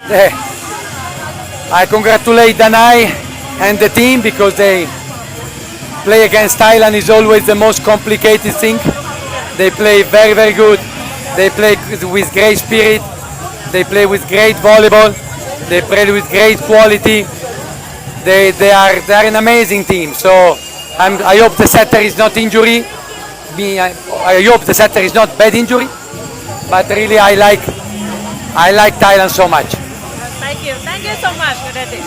I congratulate Danai and the team because they play against Thailand is always the most complicated thing. They play very very good. They play with great spirit. They play with great volleyball. They play with great quality. They, they are they are an amazing team. So I'm, I hope the setter is not injury. Me, I, I hope the setter is not bad injury. But really I like I like Thailand so much. You Thank you so much คุณเดช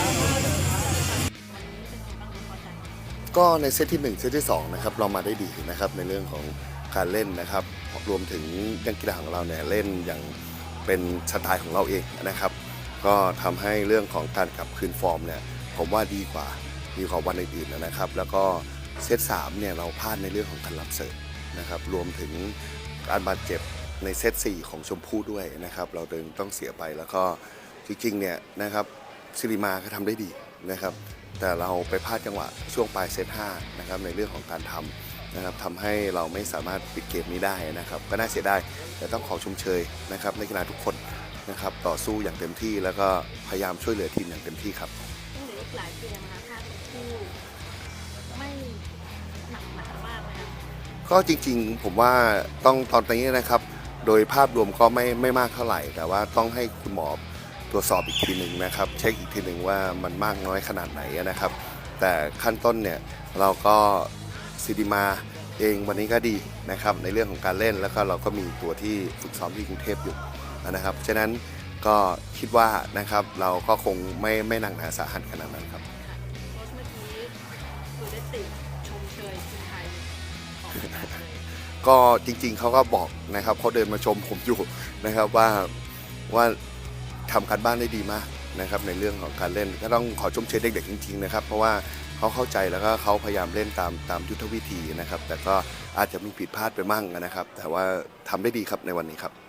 ก็ในเซตที่ 1 เซตที่ 2 นะครับ เรามาได้ดีนะครับในเรื่องของการเล่นนะครับ รวมถึงนักกีฬาของเราเนี่ยเล่นอย่างเป็นสไตล์ของเราเองนะครับ ก็ทำให้เรื่องของการกลับคืนฟอร์มเนี่ยผมว่าดีกว่าดีกว่าวันอื่นๆนะครับ แล้วก็เซต3เนี่ยเราพลาดในเรื่องของการรับเสิร์ฟนะครับ รวมถึงการบาดเจ็บในเซต4ของชมพู่ด้วยนะครับ เราเดินต้องเสียไปแล้วก็ จริงๆเนี่ยนะครับซิริมาก็ทำได้ดีนะครับ แต่เราไปพลาดจังหวะช่วงปลายเซต5นะครับในเรื่องของการทำนะครับทำให้เราไม่สามารถปิดเกมนี้ได้นะครับ ก็น่าเสียดายแต่ต้องขอชมเชยนะครับนักกีฬาทุกคนนะครับต่อสู้อย่างเต็มที่แล้วก็พยายามช่วยเหลือทีมอย่างเต็มที่ครับต้องเหลืออีกหลายเกมนะคะถ้าคู่ไม่หนักหนามากนะคะก็จริงๆผมว่าต้องตอนนี้นะครับ โดยภาพรวมก็ไม่ไม่มากเท่าไหร่ แต่ว่าต้องให้คุณหมอ ตรวจสอบอีกทีหนึ่งนะครับ เช็คอีกทีหนึ่งว่ามันมากน้อยขนาดไหนนะครับ แต่ขั้นต้นเนี่ยเราก็ซิดิมาเองวันนี้ก็ดีนะครับในเรื่องของการเล่นแล้วก็เราก็มีตัวที่ฝึกซ้อมที่กรุงเทพอยู่นะครับฉะนั้นก็คิดว่านะครับเราก็คงไม่ไม่หนักหนาสาหัสขนาดนั้นครับค่ะโค้ชเมื่อกี้คือได้ติชมเชยทีมไทยของชาติเลยก็จริงๆเขาก็บอกนะครับเขาเดินมาชมผมอยู่นะครับว่าว่า ทำการบ้านได้ดีมากนะครับในเรื่องของการเล่นก็ต้องขอชมเชยเด็กๆจริงๆนะครับเพราะว่าเขาเข้าใจแล้วก็เขาพยายามเล่นตามตามยุทธวิธีนะครับ แต่ก็อาจจะมีผิดพลาดไปมั่งนะครับ แต่ว่าทำได้ดีครับในวันนี้ครับ